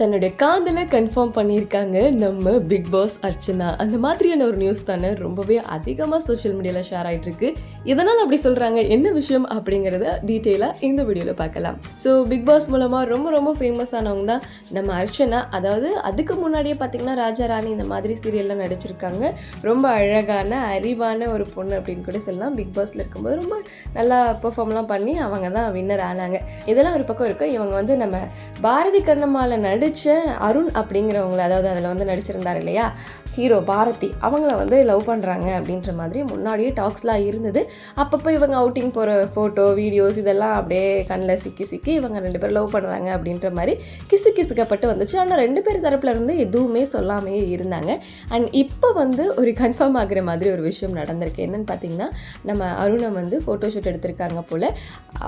தன்னுடைய காதலை கன்ஃபார்ம் பண்ணியிருக்காங்க நம்ம பிக் பாஸ் அர்ச்சனா. அந்த மாதிரியான ஒரு நியூஸ் தானே ரொம்பவே அதிகமாக சோஷியல் மீடியாவில் ஷேர் ஆகிட்டு இருக்கு இதனால் அப்படி சொல்கிறாங்க என்ன விஷயம் அப்படிங்கிறத டீட்டெயிலாக இந்த வீடியோவில் பார்க்கலாம். ஸோ பிக் பாஸ் மூலமாக ரொம்ப ரொம்ப ஃபேமஸ் ஆனவங்க தான் நம்ம அர்ச்சனா. அதாவது அதுக்கு முன்னாடியே பார்த்தீங்கன்னா ராஜா ராணி இந்த மாதிரி சீரியல்லாம் நடிச்சிருக்காங்க. ரொம்ப அழகான அறிவான ஒரு பொண்ணு அப்படின்னு கூட சொல்லலாம். பிக் பாஸில் இருக்கும்போது ரொம்ப நல்லா பெர்ஃபார்ம்லாம் பண்ணி அவங்க தான் வின்னர் ஆனாங்க. இதெல்லாம் ஒரு பக்கம் இருக்கும். இவங்க வந்து நம்ம பாரதி கண்ணம்மாவில் நடித்த அருண் அப்படிங்கிறவங்கள அதாவது அதில் வந்து நடிச்சிருந்தார் இல்லையா? ஹீரோ பாரதி. அவங்கள வந்து லவ் பண்ணுறாங்க அப்படின்ற மாதிரி முன்னாடியே டாக்ஸ்லாம் இருந்தது. அப்பப்போ இவங்க அவுட்டிங் போகிற ஃபோட்டோ வீடியோஸ் இதெல்லாம் அப்படியே கண்ணில் சிக்கி சிக்கி இவங்க ரெண்டு பேரும் லவ் பண்ணுறாங்க அப்படின்ற மாதிரி கிசு கிசுக்கப்பட்டு வந்துச்சு. ஆனால் ரெண்டு பேர் தரப்புல இருந்து எதுவுமே சொல்லாமையே இருந்தாங்க. அண்ட் இப்போ வந்து ஒரு கன்ஃபார்ம் ஆகிற மாதிரி ஒரு விஷயம் நடந்திருக்கு. என்னென்னு பார்த்தீங்கன்னா நம்ம அருணை வந்து ஃபோட்டோஷூட் எடுத்திருக்காங்க போல்.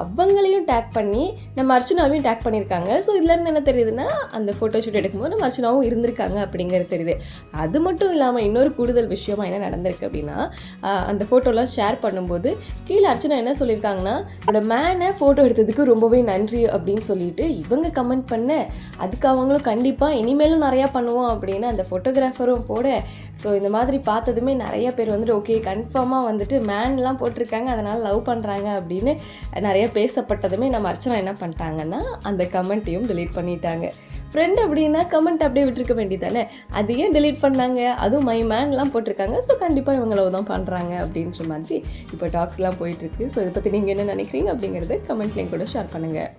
அவங்களையும் டேக் பண்ணி நம்ம அர்ச்சனாவையும் டேக் பண்ணியிருக்காங்க. ஸோ இதுலேருந்து என்ன தெரியுதுன்னா அந்த ஃபோட்டோ ஷூட் எடுக்கும்போது நம்ம அர்ச்சனாவும் இருந்திருக்காங்க அப்படிங்கிறது தெரியுது. அது மட்டும் இல்லாமல் இன்னொரு கூடுதல் விஷயமா என்ன நடந்திருக்கு அப்படின்னா அந்த ஃபோட்டோலாம் ஷேர் பண்ணும்போது கீழே அர்ச்சனா என்ன சொல்லியிருக்காங்கன்னா என்னோட மேனை ஃபோட்டோ எடுத்ததுக்கு ரொம்பவே நன்றி அப்படின்னு சொல்லிட்டு இவங்க கமெண்ட் பண்ண அதுக்கு அவங்களும் கண்டிப்பாக இனிமேலும் நிறையா பண்ணுவோம் அப்படின்னு அந்த ஃபோட்டோகிராஃபரும் போட ஸோ இந்த மாதிரி பார்த்ததுமே நிறைய பேர் வந்துட்டு ஓகே கன்ஃபார்மாக வந்துட்டு மேன்லாம் போட்டிருக்காங்க அதனால் லவ் பண்ணுறாங்க அப்படின்னு நிறைய பேசப்பட்டதுமே நம்ம அர்ச்சனா என்ன பண்ணிட்டாங்கன்னா அந்த கமெண்ட்டையும் டிலீட் பண்ணிட்டாங்க. ஃப்ரெண்ட் அப்படின்னா கமெண்ட் அப்படியே விட்டுருக்க வேண்டியதானே அது ஏன் டெலீட் பண்ணாங்க? அதுவும் மை மேன்லாம் போட்டிருக்காங்க. ஸோ கண்டிப்பாக இவங்க லவ் தான் பண்ணுறாங்க அப்படின்ற மாதிரி இப்போ டாக்ஸ்லாம் போயிட்டுருக்கு ஸோ இதை பற்றி நீங்கள் என்ன நினைக்கிறீங்க அப்படிங்கிறத கமெண்ட்லேயும் கூட ஷேர் பண்ணுங்கள்